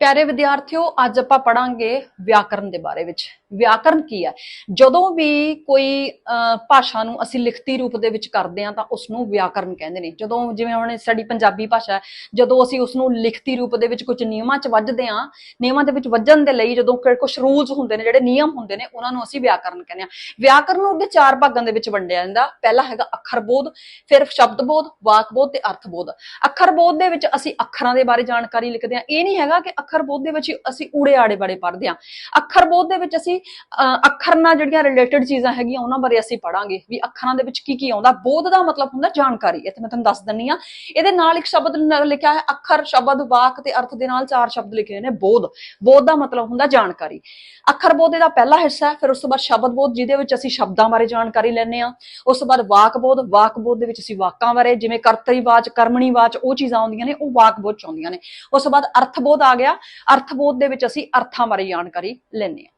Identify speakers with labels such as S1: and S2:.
S1: ਪਿਆਰੇ ਵਿਦਿਆਰਥੀਓ, ਅੱਜ ਆਪਾਂ ਪੜਾਂਗੇ ਵਿਆਕਰਨ ਦੇ ਬਾਰੇ ਵਿੱਚ। ਵਿਆਕਰਨ ਕੀ ਹੈ? ਜਦੋਂ ਵੀ ਕੋਈ ਭਾਸ਼ਾ ਨੂੰ ਅਸੀਂ ਲਿਖਤੀ ਰੂਪ ਦੇ ਵਿੱਚ ਕਰਦੇ ਹਾਂ ਤਾਂ ਉਸ ਨੂੰ ਵਿਆਕਰਣ ਕਹਿੰਦੇ ਨੇ। ਜਦੋਂ ਜਿਵੇਂ ਹੁਣ ਸਾਡੀ ਪੰਜਾਬੀ ਭਾਸ਼ਾ ਹੈ, ਜਦੋਂ ਅਸੀਂ ਉਸ ਨੂੰ ਲਿਖਤੀ ਰੂਪ ਦੇ ਵਿੱਚ ਕੁਝ ਨਿਯਮਾਂ 'ਚ ਵੱਜਦੇ ਹਾਂ, ਨਿਯਮਾਂ ਦੇ ਵਿੱਚ ਵੱਜਣ ਦੇ ਲਈ ਜਦੋਂ ਕੁਝ ਰੂਲਸ ਹੁੰਦੇ ਨੇ, ਜਿਹੜੇ ਨਿਯਮ ਹੁੰਦੇ ਨੇ, ਉਹਨਾਂ ਨੂੰ ਅਸੀਂ ਵਿਆਕਰਨ ਕਹਿੰਦੇ ਹਾਂ। ਵਿਆਕਰਨ ਨੂੰ ਅੱਗੇ ਚਾਰ ਭਾਗਾਂ ਦੇ ਵਿੱਚ ਵੰਡਿਆ ਜਾਂਦਾ। ਪਹਿਲਾ ਹੈਗਾ ਅੱਖਰ ਬੋਧ ਫਿਰ ਸ਼ਬਦ ਬੋਧ ਵਾਕ ਬੋਧ ਤੇ ਅਰਥ ਬੋਧ ਅੱਖਰ ਬੋਧ ਦੇ ਵਿੱਚ ਅਸੀਂ ਅੱਖਰਾਂ ਦੇ ਬਾਰੇ ਜਾਣਕਾਰੀ ਲਿਖਦੇ ਹਾਂ। ਇਹ ਨਹੀਂ ਹੈਗਾ ਕਿ ਅੱਖਰ ਬੋਧ ਦੇ ਵਿੱਚ ਅਸੀਂ ਊੜੇ ਆੜੇ ਬਾਰੇ ਪੜ੍ਹਦੇ ਹਾਂ। ਅੱਖਰ ਬੋਧ ਦੇ ਵਿੱਚ ਅਸੀਂ ਅਹ, ਅੱਖਰ ਨਾਲ ਜਿਹੜੀਆਂ ਰਿਲੇਟਡ ਚੀਜ਼ਾਂ ਹੈਗੀਆਂ ਉਹਨਾਂ ਬਾਰੇ ਅਸੀਂ ਪੜਾਂਗੇ ਵੀ ਅੱਖਰਾਂ ਦੇ ਵਿੱਚ ਕੀ ਕੀ ਆਉਂਦਾ ਬੋਧ ਦਾ ਮਤਲਬ ਹੁੰਦਾ ਜਾਣਕਾਰੀ। ਇੱਥੇ ਮੈਂ ਤੁਹਾਨੂੰ ਦੱਸ ਦਿੰਨੀ ਆ ਇਹਦੇ ਨਾਲ ਇੱਕ ਸ਼ਬਦ ਲਿਖਿਆ ਹੈ ਅੱਖਰ ਸ਼ਬਦ ਵਾਕ ਤੇ ਅਰਥ ਦੇ ਨਾਲ ਚਾਰ ਸ਼ਬਦ ਲਿਖੇ ਹੋਏ ਨੇ ਬੋਧ। ਬੋਧ ਦਾ ਮਤਲਬ ਹੁੰਦਾ ਜਾਣਕਾਰੀ। ਅੱਖਰ ਬੋਧ ਇਹਦਾ ਪਹਿਲਾ ਹਿੱਸਾ ਹੈ ਫਿਰ ਉਸ ਤੋਂ ਬਾਅਦ ਸ਼ਬਦ ਬੋਧ ਜਿਹਦੇ ਵਿੱਚ ਅਸੀਂ ਸ਼ਬਦਾਂ ਬਾਰੇ ਜਾਣਕਾਰੀ ਲੈਂਦੇ ਆ ਉਸ ਤੋਂ ਬਾਅਦ ਵਾਕ ਬੋਧ ਵਾਕ ਬੋਧ ਦੇ ਵਿੱਚ ਅਸੀਂ ਵਾਕਾਂ ਬਾਰੇ ਜਿਵੇਂ ਕਰਤਰੀ ਵਾਚ ਕਰਮਣੀ ਵਾਚ ਉਹ ਚੀਜ਼ਾਂ ਆਉਂਦੀਆਂ ਨੇ ਉਹ ਵਾਕ ਬੋਧ ਚ ਆਉਂਦੀਆਂ ਨੇ। ਉਸ ਤੋਂ ਬਾਅਦ ਅਰਥ ਬੋਧ ਆ ਗਿਆ ਅਰਥ ਬੋਧ ਦੇ ਵਿੱਚ ਅਸੀਂ ਅਰਥਾਂ ਬਾਰੇ ਜਾਣਕਾਰੀ ਲੈਂਦੇ ਆ